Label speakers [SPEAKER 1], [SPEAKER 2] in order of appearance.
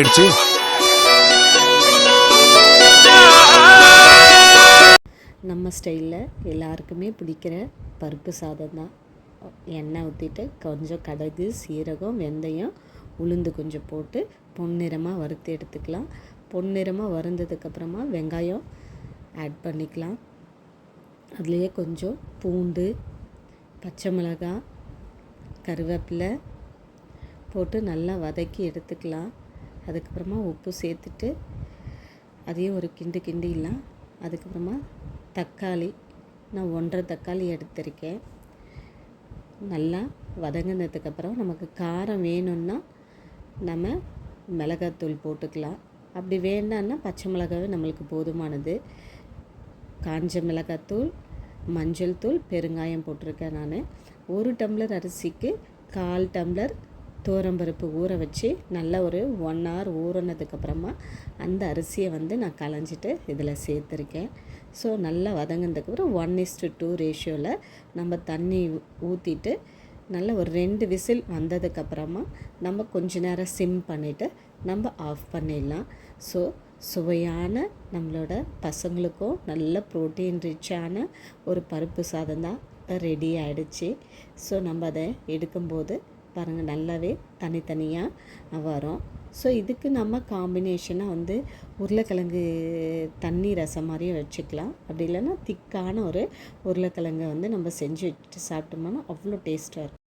[SPEAKER 1] ஆயிடுச்சு
[SPEAKER 2] நம்ம ஸ்டைலில் எல்லாருக்குமே பிடிக்கிற பருப்பு சாதம் தான். எண்ணெய் ஊற்றிட்டு கொஞ்சம் கடுகு சீரகம் வெந்தயம் உளுந்து கொஞ்சம் போட்டு பொன்னிறமாக வறுத்து எடுத்துக்கலாம். பொன்னிறமாக வறுந்ததுக்கப்புறமா வெங்காயம் ஆட் பண்ணிக்கலாம். அதுலேயே கொஞ்சம் பூண்டு பச்சை மிளகாய் கருவேப்பிலை போட்டு நல்லா வதக்கி எடுத்துக்கலாம். அதுக்கப்புறமா உப்பு சேர்த்துட்டு அதையும் ஒரு கிண்டு கிண்டிடலாம் அதுக்கப்புறமா தக்காளி நான் ஒன்றரை தக்காளி எடுத்திருக்கேன். நல்லா வதங்கினதுக்கப்புறம் நமக்கு காரம் வேணும்னா நம்ம மிளகாத்தூள் போட்டுக்கலாம். அப்படி வேண்டான்னா பச்சை மிளகாவே நம்மளுக்கு போதுமானது. காஞ்ச மிளகாத்தூள் மஞ்சள் தூள் பெருங்காயம் போட்டிருக்கேன் நான். ஒரு டம்ளர் அரிசிக்கு கால் டம்ளர் துவரம்பருப்பு ஊற வச்சு நல்லா ஒரு ஒன் ஹவர் ஊறினதுக்கப்புறமா அந்த அரிசியை வந்து நான் களைஞ்சிட்டு இதில் சேர்த்துருக்கேன். ஸோ நல்லா வதங்கினதுக்கப்புறம் ஒன் இஸ்டு டூ ரேஷியோவில் நம்ம தண்ணி ஊற்றிட்டு நல்ல ஒரு ரெண்டு விசில் வந்ததுக்கப்புறமா நம்ம கொஞ்ச நேரம் சிம் பண்ணிவிட்டு நம்ம ஆஃப் பண்ணிடலாம். ஸோ சுவையான நம்மளோட பசங்களுக்கும் நல்ல ப்ரோட்டீன் ரிச்சான ஒரு பருப்பு சாதம் தான் ரெடி ஆகிடுச்சு ஸோ நம்ம அதை எடுக்கும்போது பாருங்கள் நல்லாவே தனித்தனியாக வரும். ஸோ இதுக்கு நம்ம காம்பினேஷனாக வந்து உருளைக்கிழங்கு தண்ணி ரசம் மாதிரியும் வச்சுக்கலாம். அப்படி இல்லைன்னா திக்கான ஒரு உருளைக்கிழங்கை வந்து நம்ம செஞ்சு வச்சுட்டு சாப்பிட்டோம்னா அவ்வளோ டேஸ்ட்டாக இருக்கும்.